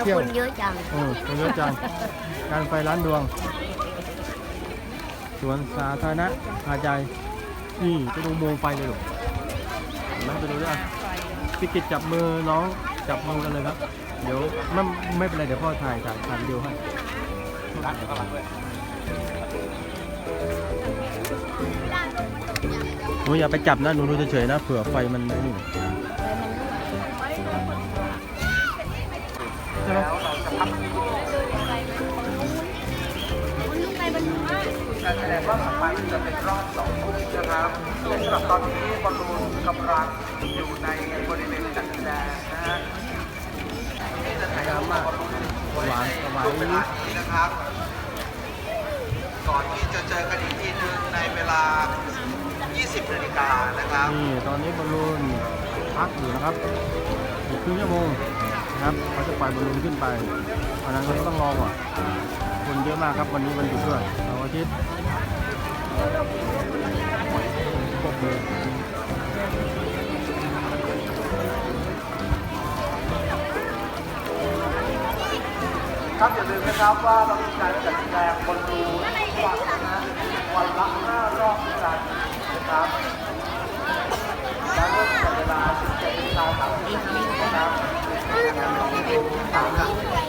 มาทำไมเที่ยวคนเยอะจังเออคนเยอะจัง การไฟร้านดวง สวนสาธารณะหาดใหญ่นี่ไปดูโมงไฟเลยหรอเห็นไหมไปดูด้วยอะพี่กิจจับมือน้องจับมือกันเลยครับ เดี๋ยวไม่ไม่เป็นไรเดี๋ยวพ่อถ่ายถ่ายถ่ายวิดีโอให้หนูอย่าไปจับนะหนูดูเฉยๆนะเผื่อไฟมันไอ้นี่ใไปจะเป็นรอบสองทุ่มนะครับและสำหรับตอนนี้บอลลูนกำลังอยู่ในบริเวณจัดแสดงนะฮะนี่จะถ่ายทำบอลลูนไว้ในช่วงเวลานี้นะครับ ก่อนที่จะเจอกันอีกทีนึงในเวลา 20นาฬิกานะครับนี่ตอนนี้บอลลูนพักอยู่นะครับอีกครึ่งชั่วโมงนะครับเขาจะปล่อยบอลลูนขึ้นไปอันนั้นก็ต้องรอก่อนคนเยอะมากครับวันนี้วันหยุดด้วยเสาร์อาทิตย์ ครับอย่าลืมนะครับว่าเรามีการจัดแสดงบอลลูวันนะวันละ5รอบด้วยกันนะครับและเริ่มจากเวลา17นาฬิกา30นาทีนะครับสามนาที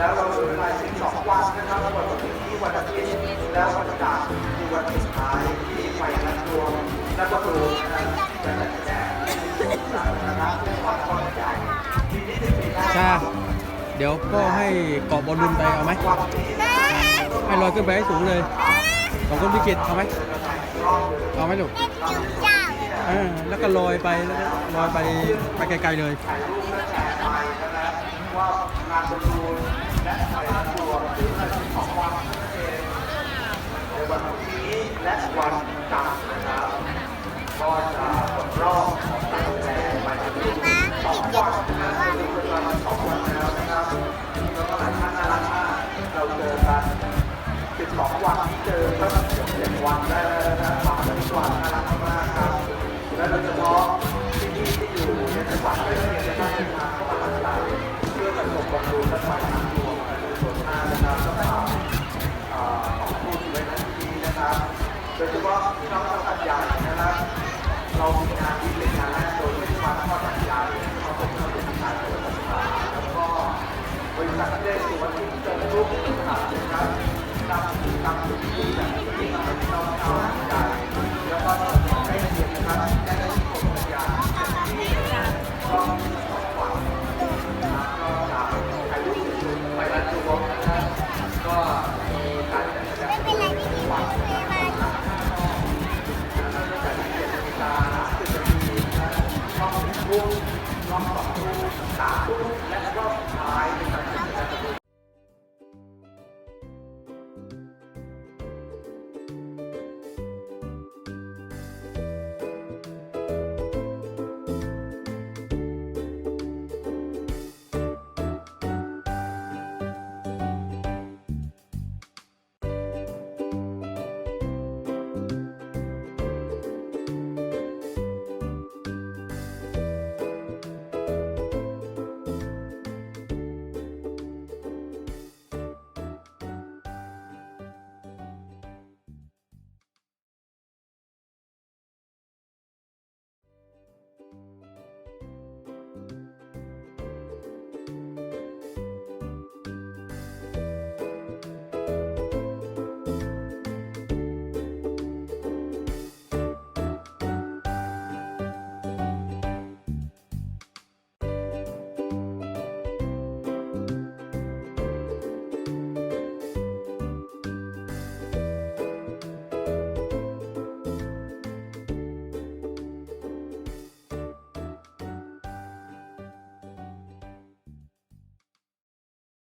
แล้วเราเหลือเวลา12วันนะครับวันศุกร์ที่วันอาทิตย์แล้ววันจันทร์คือวันสุดท้ายที่ไฟทั้งตัวและประตูนะครับจะแสดงนะครับในความพอใจทีนี้ในปีหน้าเดี๋ยวพ่อให้เกาะบอลลูนไปเอาไหมให้ลอยขึ้นไปให้สูงเลยสองคนพิกิตเอาไหมเอาไหมลูกแล้วก็ลอยไปแล้วก็ลอยไปไปไกลๆเลยถ่า และแชร์ไปนตัว่ประตูและไฟทั้งตัวซึ่งใน12วันนั่นเองในวันนี้และวันจันทร์นะครับก็จะครบรอบของการแสดงปจนถึงสองวันนะครับคือเป็นวันสองวันแล้วนะครับแล้วก็หลายท่านน่ารักมากเราเจอกัน12วันที่เจอก็เกือบเจ็ดวันได้แล้วนะมากันทุกวันน่ารักมากครับและโดยเฉพาะที่นี่ที่อยู่ในจังหวัดใกล้เคียงในภาคเห